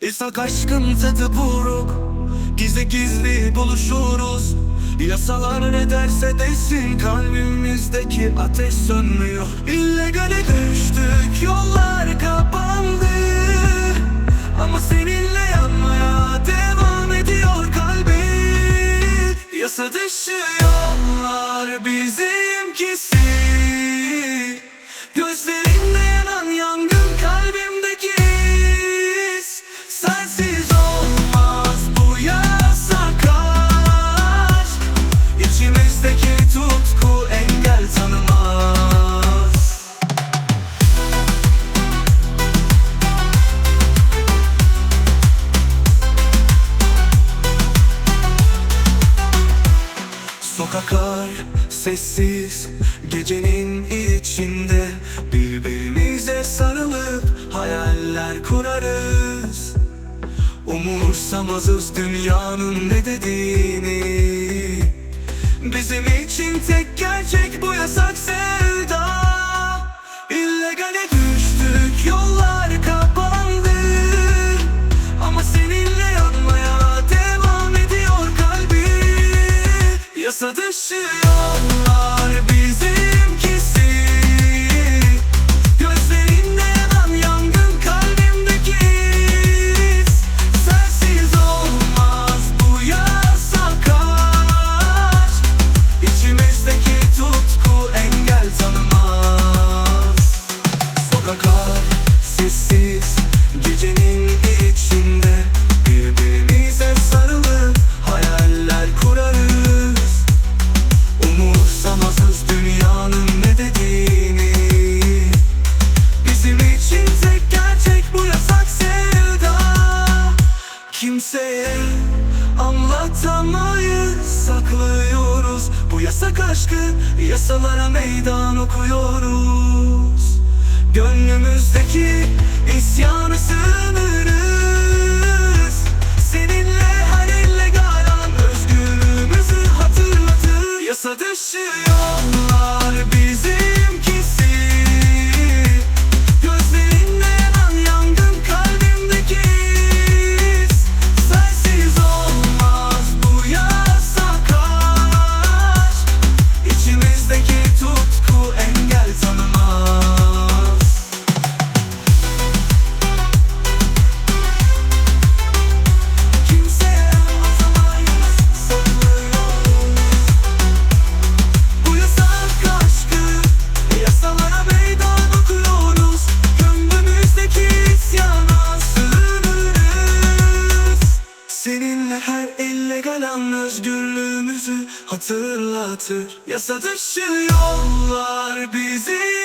İsak aşkın tadı buruk. Gizli gizli buluşuruz. Yasalar ne derse desin Kalbimizdeki ateş sönmüyor. İllegale düştük Yollar kapandı. Ama seninle yanmaya devam ediyor kalbim. Yasa dışı yollar bizimkisi Sokaklar sessiz Gecenin içinde Birbirimize sarılıp Hayaller kurarız. Umursamazız dünyanın ne dediğini. Bizim için tek gerçek bu yasak sevda kalbim Yasa dışı anlatamayız Saklıyoruz. Bu yasak aşkı Yasalara meydan okuyoruz. Gönlümüzdeki isyanı sığınırız illegal an özgürlüğümüzü hatırlatır. Yasa dışı yollar bizimkisi